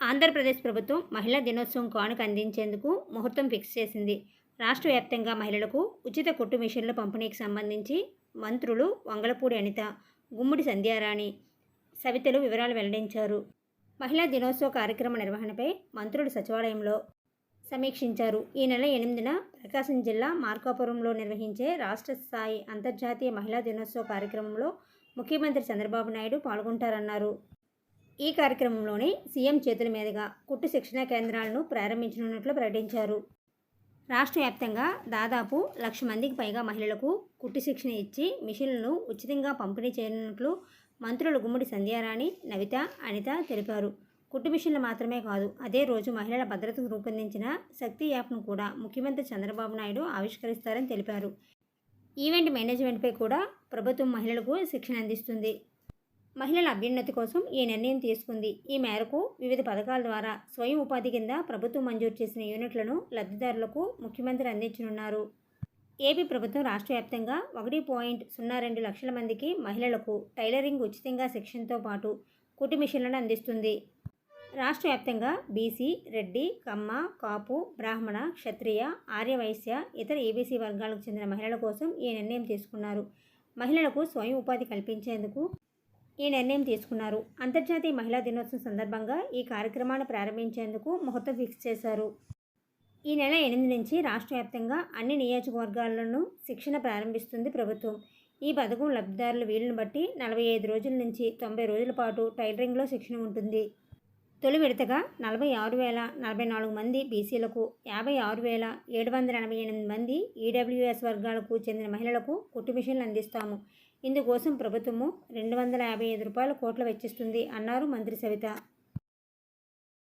ఆంధ్రప్రదేశ్ ప్రభుత్వం మహిళా దినోత్సవం కానుక అందించేందుకు ముహూర్తం ఫిక్స్ చేసింది. రాష్ట్ర వ్యాప్తంగా మహిళలకు ఉచిత కుట్టు మిషన్ల పంపిణీకి సంబంధించి మంత్రులు వంగలపూడి అనిత గుమ్మడి సంధ్యారాణి సవితలు వివరాలు వెల్లడించారు. మహిళా దినోత్సవ కార్యక్రమ నిర్వహణపై మంత్రులు సచివాలయంలో సమీక్షించారు. ఈ నెల ఎనిమిదిన ప్రకాశం జిల్లా మార్కాపురంలో నిర్వహించే రాష్ట్ర స్థాయి అంతర్జాతీయ మహిళా దినోత్సవ కార్యక్రమంలో ముఖ్యమంత్రి చంద్రబాబు నాయుడు పాల్గొంటారన్నారు. ఈ కార్యక్రమంలోనే సీఎం చేతుల మీదుగా కుట్టు శిక్షణా కేంద్రాలను ప్రారంభించనున్నట్లు ప్రకటించారు. రాష్ట్ర వ్యాప్తంగా దాదాపు లక్ష మందికి పైగా మహిళలకు కుట్టు శిక్షణ ఇచ్చి మిషన్లను ఉచితంగా పంపిణీ చేయనున్నట్లు మంత్రులు గుమ్మడి సంధ్యారాణి నవిత అనిత తెలిపారు. కుట్టు మిషన్లు మాత్రమే కాదు అదే రోజు మహిళల భద్రతకు రూపొందించిన శక్తి యాప్ను కూడా ముఖ్యమంత్రి చంద్రబాబు నాయుడు ఆవిష్కరిస్తారని తెలిపారు. ఈవెంట్ మేనేజ్మెంట్పై కూడా ప్రభుత్వం మహిళలకు శిక్షణ అందిస్తుంది. మహిళల అభ్యున్నతి కోసం ఈ నిర్ణయం తీసుకుంది. ఈ మేరకు వివిధ పథకాల ద్వారా స్వయం ఉపాధి కింద ప్రభుత్వం మంజూరు చేసిన యూనిట్లను లబ్ధిదారులకు ముఖ్యమంత్రి అందించనున్నారు. ఏపీ ప్రభుత్వం రాష్ట్ర వ్యాప్తంగా ఒకటి పాయింట్ సున్నా రెండు లక్షల మందికి మహిళలకు టైలరింగ్ ఉచితంగా శిక్షణతో పాటు కుట్టు మిషన్లను అందిస్తుంది. రాష్ట్ర వ్యాప్తంగా బీసీ రెడ్డి కమ్మ కాపు బ్రాహ్మణ క్షత్రియ ఆర్యవైశ్య ఇతర ఏబీసీ వర్గాలకు చెందిన మహిళల కోసం ఈ నిర్ణయం తీసుకున్నారు. మహిళలకు స్వయం ఉపాధి కల్పించేందుకు ఈ నిర్ణయం తీసుకున్నారు. అంతర్జాతీయ మహిళా దినోత్సవం సందర్భంగా ఈ కార్యక్రమాన్ని ప్రారంభించేందుకు ముహూర్తం ఫిక్స్ చేశారు. ఈ నెల ఎనిమిది నుంచి రాష్ట్ర వ్యాప్తంగా అన్ని నియోజకవర్గాలను శిక్షణ ప్రారంభిస్తుంది ప్రభుత్వం. ఈ పథకం లబ్ధిదారుల వీలును బట్టి నలభై ఐదు రోజుల నుంచి తొంభై రోజుల పాటు టైలరింగ్లో శిక్షణ ఉంటుంది. తొలి విడతగా నలభై ఆరు వేల నలభై నాలుగు మంది బీసీలకు యాభై ఆరు వేల ఏడు వందల ఎనభై ఎనిమిది మంది ఈడబ్ల్యూఎస్ వర్గాలకు చెందిన మహిళలకు కుట్టు మిషన్లు అందిస్తాము. ఇందుకోసం ప్రభుత్వము రెండు వందల యాభై ఐదు రూపాయల కోట్లు వెచ్చిస్తుంది అన్నారు మంత్రి సవిత.